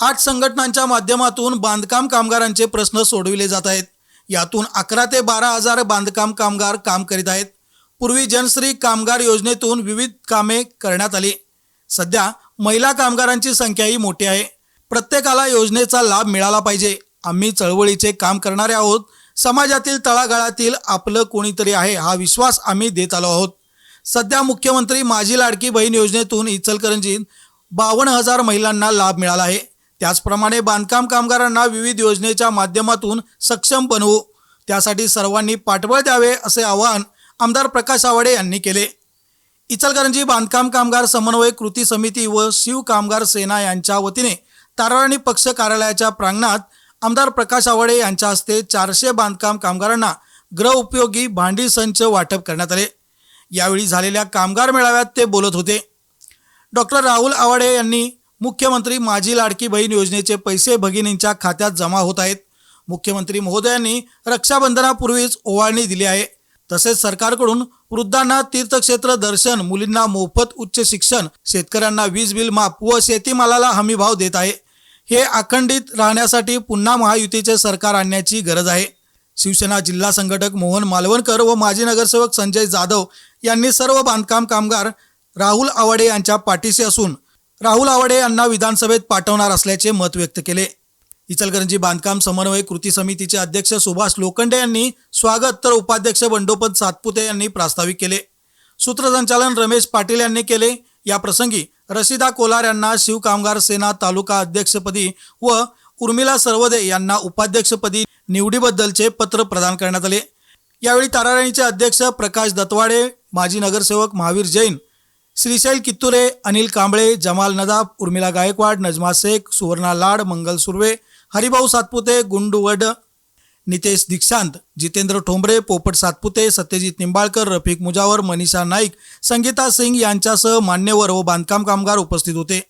आठ संघटनांच्या माध्यमातून बांधकाम कामगारांचे प्रश्न सोडविले जात आहेत. यातून अकरा ते बारा हजार बांधकाम कामगार काम करीत आहेत. पूर्वी जनश्री कामगार योजनेतून विविध कामे करण्यात आली. सध्या महिला कामगारांची संख्याही मोठी आहे. प्रत्येकाला योजनेचा लाभ मिळाला पाहिजे. आम्ही चळवळीचे काम करणारे आहोत. समाजातील तळागाळातील आपलं कोणीतरी आहे हा विश्वास आम्ही देत आलो आहोत. सध्या मुख्यमंत्री माझी लाडकी बहीण योजनेतून इचलकरंजीत बावन्न हजार महिलांना लाभ मिळाला आहे. त्याचप्रमाणे बांधकाम कामगारांना विविध योजनेच्या माध्यमातून सक्षम बनवू. त्यासाठी सर्वांनी पाठबळ द्यावे असे आवाहन आमदार प्रकाश आवाडे यांनी केले. इचलकरंजी बांधकाम कामगार समन्वय कृती समिती व शिव कामगार सेना यांच्या वतीने ताराराणी पक्ष कार्यालयाच्या प्रांगणात आमदार प्रकाश आवाडे यांच्या हस्ते चारशे बांधकाम कामगारांना गृह उपयोगी भांडी संच वाटप करण्यात आले. यावेळी झालेल्या कामगार मेळाव्यात ते बोलत होते. डॉक्टर राहुल आवाडे यांनी मुख्यमंत्री माझी लाडकी बहीण योजनेचे पैसे भगिनींच्या खात्यात जमा होत आहेत. मुख्यमंत्री महोदयांनी रक्षाबंधनापूर्वीच ओवाळणी दिली आहे. तसेच सरकारकडून वृद्धांना तीर्थक्षेत्र दर्शन मुलींना मोफत उच्च शिक्षण शेतकऱ्यांना वीज बिल माफ व शेतीमालाला हमी भाव देत आहे. हे अखंडित राहण्यासाठी पुन्हा महायुतीचे सरकार आणण्याची गरज आहे. शिवसेना जिल्हा संघटक मोहन मालवणकर व माजी नगरसेवक संजय जाधव यांनी सर्व बांधकाम कामगार राहुल आवाडे यांच्या पाठीशी असून राहुल आवाडे यांना विधानसभेत पाठवणार असल्याचे मत व्यक्त केले. इचलकरंजी बांधकाम समन्वय कृती समितीचे अध्यक्ष सुभाष लोखंडे यांनी स्वागत तर उपाध्यक्ष बंडोपंत सातपुते यांनी प्रास्ताविक केले. सूत्रसंचालन रमेश पाटील यांनी केले. या प्रसंगी रशिदा कोलार यांना शिवकामगार सेना तालुका अध्यक्षपदी व उर्मिला सर्वदे यांना उपाध्यक्षपदी निवडीबद्दलचे पत्र प्रदान करण्यात आले. यावेळी ताराराणीचे अध्यक्ष प्रकाश दत्वाडे माजी नगरसेवक महावीर जैन श्रीशैल कित्तुरे अनिल कांबळे जमाल नदाब उर्मिला गायकवाड नजमा शेख सुवर्णा लाड मंगल सुर्वे हरिभाऊ सातपुते गुंडू वड नितेश दीक्षांत जितेंद्र ठोंबरे पोपट सातपुते सत्यजित निंबाळकर रफिक मुजावर मनीषा नाईक संगीता सिंग यांच्यासह मान्यवर व बांधकाम कामगार उपस्थित होते.